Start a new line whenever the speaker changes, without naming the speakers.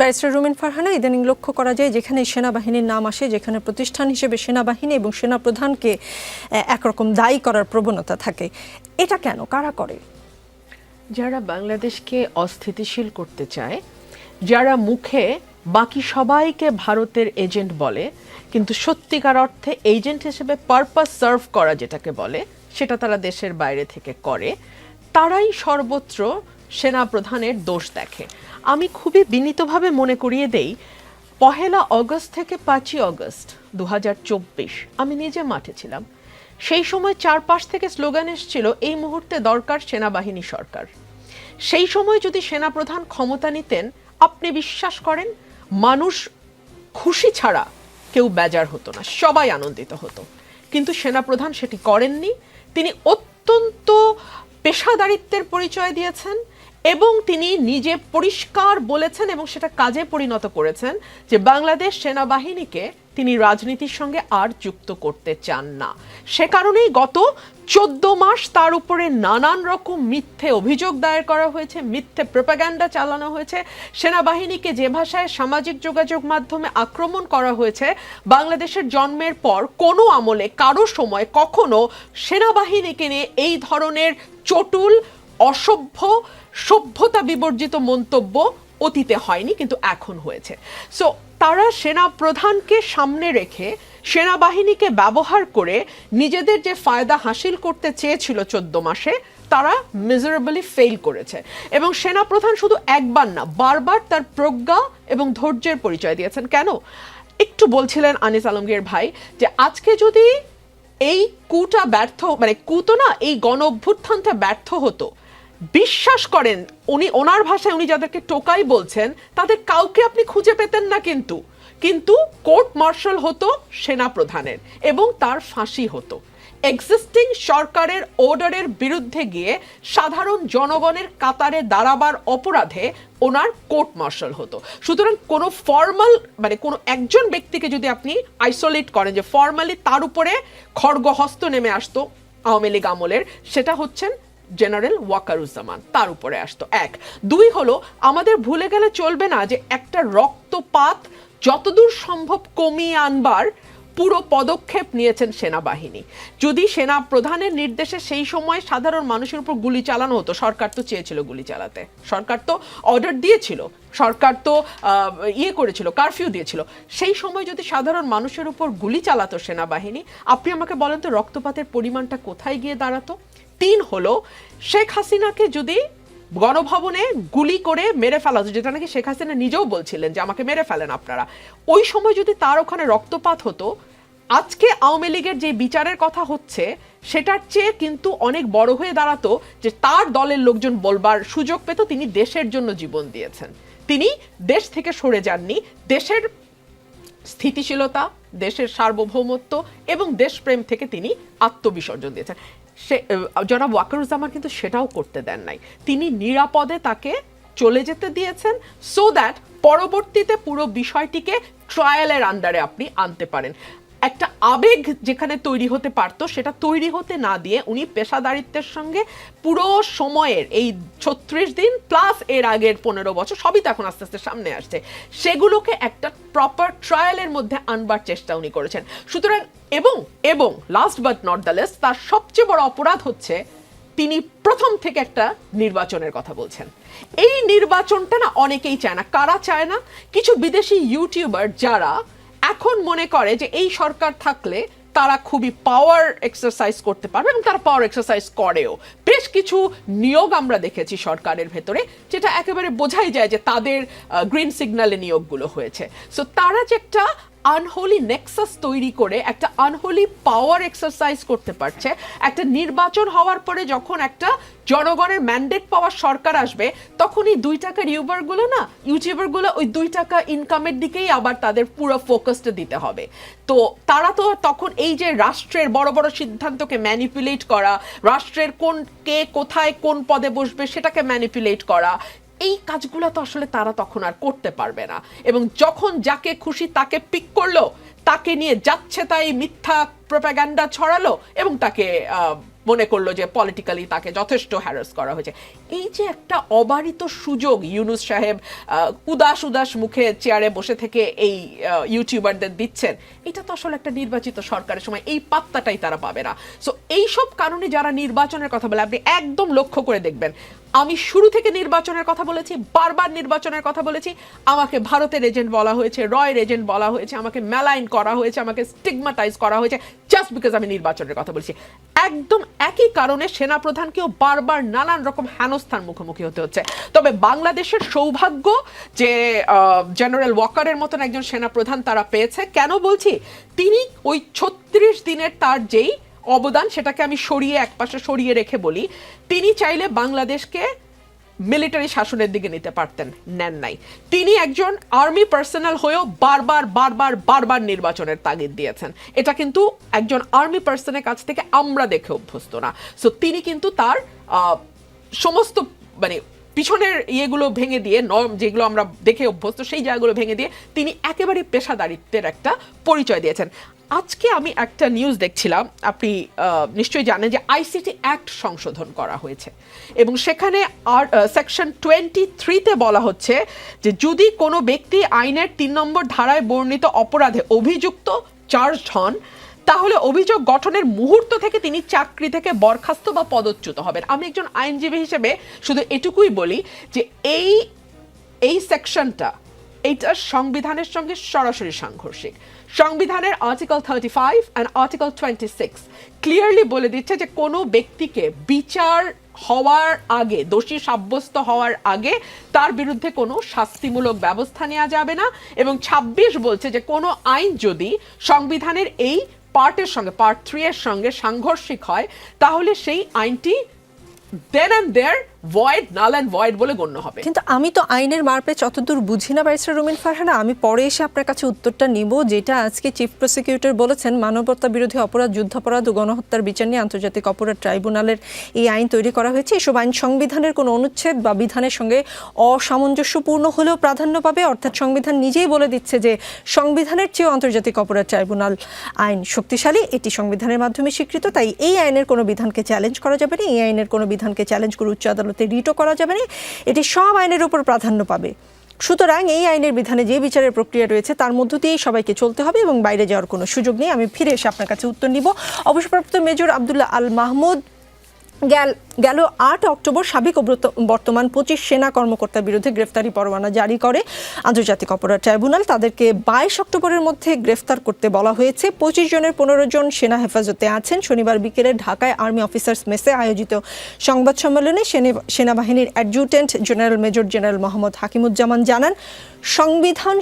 barrister রুমিন ফারহানা ইদানিং লক্ষ্য করা যায় যেখানে সেনাবাহিনীর নাম আসে যেখানে প্রতিষ্ঠান হিসেবে সেনাবাহিনী এবং সেনাপ্রধানকে একরকম দায়ী করার প্রবণতা থাকে এটা কেন কারা করে
যারা বাংলাদেশকে অস্থিতিশীল করতে চায় যারা মুখে বাকি সবাইকে ভারতের এজেন্ট বলে কিন্তু সত্যিকার অর্থে এজেন্ট হিসেবে পারপাস সার্ভ করা যেটাকে বলে সেটা তারা দেশের বাইরে থেকে করে তারাই সর্বত্র সেনা প্রধানের দোষ দেখে আমি খুবই বিনীতভাবে মনে করিয়ে দেই পহেলা অগস্ট থেকে পাঁচই অগস্ট দু আমি নিজে মাঠে ছিলাম সেই সময় চারপাশ থেকে স্লোগান এসেছিল এই মুহূর্তে দরকার সেনাবাহিনী সরকার সেই সময় যদি সেনাপ্রধান ক্ষমতা নিতেন আপনি বিশ্বাস করেন মানুষ খুশি ছাড়া কেউ বেজার হতো না সবাই আনন্দিত হতো কিন্তু সেনাপ্রধান সেটি করেননি তিনি অত্যন্ত পেশাদারিত্বের পরিচয় দিয়েছেন এবং তিনি নিজে পরিষ্কার বলেছেন এবং সেটা কাজে পরিণত করেছেন যে বাংলাদেশ সেনাবাহিনীকে তিনি রাজনীতির সঙ্গে আর যুক্ত করতে চান না সে কারণেই গত চোদ্দ মাস তার উপরে নানান রকম মিথ্যে অভিযোগ দায়ের করা হয়েছে মিথ্যে প্রোপাগ্যান্ডা চালানো হয়েছে সেনাবাহিনীকে যে ভাষায় সামাজিক যোগাযোগ মাধ্যমে আক্রমণ করা হয়েছে বাংলাদেশের জন্মের পর কোনো আমলে কারো সময় কখনো সেনাবাহিনীকে নিয়ে এই ধরনের চটুল অসভ্য সভ্যতা বিবর্জিত মন্তব্য অতীতে হয়নি কিন্তু এখন হয়েছে সো তারা সেনা প্রধানকে সামনে রেখে সেনাবাহিনীকে ব্যবহার করে নিজেদের যে ফায়দা হাসিল করতে চেয়েছিল চোদ্দ মাসে তারা মিজারেবলি ফেল করেছে এবং সেনাপ্রধান শুধু একবার না বারবার তার প্রজ্ঞা এবং ধৈর্যের পরিচয় দিয়েছেন কেন একটু বলছিলেন আনিস আলমগীর ভাই যে আজকে যদি এই কুটা ব্যর্থ মানে কুতো না এই গণ অভ্যুত্থানটা ব্যর্থ হতো বিশ্বাস করেন উনি ওনার ভাষায় উনি যাদেরকে টোকাই বলছেন তাদের কাউকে আপনি খুঁজে পেতেন না কিন্তু কিন্তু কোর্ট মার্শাল হতো সেনাপ্রধানের এবং তার ফাঁসি হতো এক্সিস্টিং সরকারের অর্ডারের বিরুদ্ধে গিয়ে সাধারণ জনগণের কাতারে দাঁড়াবার অপরাধে ওনার কোর্ট মার্শাল হতো সুতরাং কোনো ফর্মাল মানে কোনো একজন ব্যক্তিকে যদি আপনি আইসোলেট করেন যে ফর্মালি তার উপরে হস্ত নেমে আসতো আওয়ামী লীগ আমলের সেটা হচ্ছেন জেনারেল ওয়াকারুজ্জামান তার উপরে আসতো এক দুই হলো আমাদের ভুলে গেলে চলবে না যে একটা রক্তপাত যতদূর সম্ভব কমিয়ে আনবার পুরো পদক্ষেপ নিয়েছেন সেনাবাহিনী যদি সেনা প্রধানের নির্দেশে সেই সময় সাধারণ মানুষের উপর গুলি চালানো হতো সরকার তো চেয়েছিল গুলি চালাতে সরকার তো অর্ডার দিয়েছিল সরকার তো ইয়ে করেছিল কারফিউ দিয়েছিল সেই সময় যদি সাধারণ মানুষের উপর গুলি চালাতো সেনাবাহিনী আপনি আমাকে বলেন তো রক্তপাতের পরিমাণটা কোথায় গিয়ে দাঁড়াতো তিন হলো শেখ হাসিনাকে যদি গণভবনে গুলি করে মেরে ফেলা হতো যেটা নাকি শেখ হাসিনা নিজেও বলছিলেন যে আমাকে মেরে ফেলেন আপনারা ওই সময় যদি তার ওখানে রক্তপাত হতো আজকে আওয়ামী লীগের যে বিচারের কথা হচ্ছে সেটার চেয়ে কিন্তু অনেক বড় হয়ে দাঁড়াতো যে তার দলের লোকজন বলবার সুযোগ পেত তিনি দেশের জন্য জীবন দিয়েছেন তিনি দেশ থেকে সরে যাননি দেশের স্থিতিশীলতা দেশের সার্বভৌমত্ব এবং দেশপ্রেম থেকে তিনি আত্মবিসর্জন দিয়েছেন সে জনাব ওয়াকারুজ্জামান কিন্তু সেটাও করতে দেন নাই তিনি নিরাপদে তাকে চলে যেতে দিয়েছেন সো দ্যাট পরবর্তীতে পুরো বিষয়টিকে ট্রায়ালের আন্ডারে আপনি আনতে পারেন একটা আবেগ যেখানে তৈরি হতে পারতো সেটা তৈরি হতে না দিয়ে উনি পেশাদারিত্বের সঙ্গে পুরো সময়ের এই ছত্রিশ দিন প্লাস এর আগের পনেরো বছর সবই তো এখন আস্তে আস্তে সামনে আসছে সেগুলোকে একটা প্রপার ট্রায়ালের মধ্যে আনবার চেষ্টা উনি করেছেন সুতরাং এবং এবং last but not the least তার সবচেয়ে বড় অপরাধ হচ্ছে তিনি প্রথম থেকে একটা নির্বাচনের কথা বলছেন এই নির্বাচনটা না অনেকেই চায় না কারা চায় না কিছু বিদেশি ইউটিউবার যারা এখন মনে করে যে এই সরকার থাকলে তারা খুবই পাওয়ার এক্সারসাইজ করতে পারবে এবং তারা পাওয়ার এক্সারসাইজ করেও বেশ কিছু নিয়োগ আমরা দেখেছি সরকারের ভেতরে যেটা একেবারে বোঝাই যায় যে তাদের গ্রিন সিগন্যালে নিয়োগগুলো হয়েছে সো তারা যে একটা আনহোলি নেক্সাস তৈরি করে একটা আনহোলি পাওয়ার এক্সারসাইজ করতে পারছে একটা নির্বাচন হওয়ার পরে যখন একটা জনগণের ম্যান্ডেট পাওয়ার সরকার আসবে তখন এই দুই টাকার ইউবারগুলো না ইউটিউবারগুলো ওই দুই টাকা ইনকামের দিকেই আবার তাদের পুরো ফোকাসটা দিতে হবে তো তারা তো তখন এই যে রাষ্ট্রের বড় বড় সিদ্ধান্তকে ম্যানিপুলেট করা রাষ্ট্রের কোন কে কোথায় কোন পদে বসবে সেটাকে ম্যানিপুলেট করা এই কাজগুলো তো আসলে তারা তখন আর করতে পারবে না এবং যখন যাকে খুশি তাকে পিক করলো তাকে নিয়ে যাচ্ছে তাই মিথ্যা প্রোপাগান্ডা ছড়ালো এবং তাকে মনে করলো যে পলিটিক্যালি তাকে যথেষ্ট হ্যারাস করা হয়েছে এই যে একটা অবারিত সুযোগ ইউনুস সাহেব উদাস উদাস মুখে চেয়ারে বসে থেকে এই ইউটিউবারদের দিচ্ছেন এটা তো আসলে একটা নির্বাচিত সরকারের সময় এই পাত্তাটাই তারা পাবে না সো এইসব কারণে যারা নির্বাচনের কথা বলে আপনি একদম লক্ষ্য করে দেখবেন আমি শুরু থেকে নির্বাচনের কথা বলেছি বারবার নির্বাচনের কথা বলেছি আমাকে ভারতের এজেন্ট বলা হয়েছে রয়ের এজেন্ট বলা হয়েছে আমাকে মেলাইন করা হয়েছে আমাকে স্টিগমাটাইজ করা হয়েছে জাস্ট বিকজ আমি নির্বাচনের কথা বলছি একদম একই কারণে সেনাপ্রধানকেও বারবার নানান রকম হেনস্থার মুখোমুখি হতে হচ্ছে তবে বাংলাদেশের সৌভাগ্য যে জেনারেল ওয়াকারের মতন একজন সেনাপ্রধান তারা পেয়েছে কেন বলছি তিনি ওই ছত্রিশ দিনের তার যেই অবদান সেটাকে আমি সরিয়ে একপাশে সরিয়ে রেখে বলি তিনি চাইলে বাংলাদেশকে মিলিটারি শাসনের দিকে নিতে পারতেন নেন নাই তিনি একজন আর্মি পার্সোনাল হয়েও বারবার বারবার বারবার নির্বাচনের তাগিদ দিয়েছেন এটা কিন্তু একজন আর্মি পার্সনের কাছ থেকে আমরা দেখে অভ্যস্ত না সো তিনি কিন্তু তার সমস্ত মানে পিছনের ইয়েগুলো ভেঙে দিয়ে নর্ম যেগুলো আমরা দেখে অভ্যস্ত সেই জায়গাগুলো ভেঙে দিয়ে তিনি একেবারে পেশাদারিত্বের একটা পরিচয় দিয়েছেন আজকে আমি একটা নিউজ দেখছিলাম আপনি নিশ্চয়ই জানেন যে আইসিটি অ্যাক্ট সংশোধন করা হয়েছে এবং সেখানে আর সেকশন টোয়েন্টি থ্রিতে বলা হচ্ছে যে যদি কোনো ব্যক্তি আইনের তিন নম্বর ধারায় বর্ণিত অপরাধে অভিযুক্ত চার্জ হন তাহলে অভিযোগ গঠনের মুহূর্ত থেকে তিনি চাকরি থেকে বরখাস্ত বা পদচ্যুত হবেন আমি একজন আইনজীবী হিসেবে শুধু এটুকুই বলি যে এই এই সেকশনটা এটা সংবিধানের সঙ্গে সরাসরি সাংঘর্ষিক সংবিধানের article thirty five and article twenty six clearly বলে দিচ্ছে যে কোনো ব্যক্তিকে বিচার হওয়ার আগে দোষী সাব্যস্ত হওয়ার আগে তার বিরুদ্ধে কোনো শাস্তিমূলক ব্যবস্থা নেওয়া যাবে না এবং ২৬ বলছে যে কোনো আইন যদি সংবিধানের এই পার্টের সঙ্গে পার্ট থ্রি এর সঙ্গে সাংঘর্ষিক হয় তাহলে সেই আইনটি then and there void null and void বলে গণ্য হবে
কিন্তু আমি তো আইনের মারপ্যাচ অতদূর বুঝি না বাইসরা রুমিন ফারহানা আমি পরে এসে আপনার কাছে উত্তরটা নিব যেটা আজকে চিফ প্রসিকিউটর বলেছেন মানবতা বিরোধী অপরাধ যুদ্ধাপরাধ ও গণহত্যার বিচার নিয়ে আন্তর্জাতিক অপরাধ ট্রাইব্যুনালের এই আইন তৈরি করা হয়েছে এসব আইন সংবিধানের কোনো অনুচ্ছেদ বা বিধানের সঙ্গে অসামঞ্জস্যপূর্ণ হলেও প্রাধান্য পাবে অর্থাৎ সংবিধান নিজেই বলে দিচ্ছে যে সংবিধানের চেয়েও আন্তর্জাতিক অপরাধ ট্রাইব্যুনাল আইন শক্তিশালী এটি সংবিধানের মাধ্যমে স্বীকৃত তাই এই আইনের কোনো বিধানকে চ্যালেঞ্জ করা যাবে না এই আইনের কোনো বিধানকে চ্যালেঞ্জ করে উচ্চ আদালত আদালতে রিটও করা যাবে না এটি সব আইনের ওপর প্রাধান্য পাবে সুতরাং এই আইনের বিধানে যে বিচারের প্রক্রিয়া রয়েছে তার মধ্য দিয়েই সবাইকে চলতে হবে এবং বাইরে যাওয়ার কোনো সুযোগ নেই আমি ফিরে এসে আপনার কাছে উত্তর নিব অবসরপ্রাপ্ত মেজর আবদুল্লাহ আল মাহমুদ গেল গেল আট অক্টোবর সাবেক বর্তমান পঁচিশ সেনা কর্মকর্তার বিরুদ্ধে গ্রেফতারি পরোয়ানা জারি করে আন্তর্জাতিক অপরাধ ট্রাইব্যুনাল তাদেরকে বাইশ অক্টোবরের মধ্যে গ্রেফতার করতে বলা হয়েছে পঁচিশ জনের পনেরো জন সেনা হেফাজতে আছেন শনিবার বিকেলে ঢাকায় আর্মি অফিসার্স মেসে আয়োজিত সংবাদ সম্মেলনে সেনাবাহিনীর adjutant general major general Mohammad Hakimuzzaman জানান সংবিধান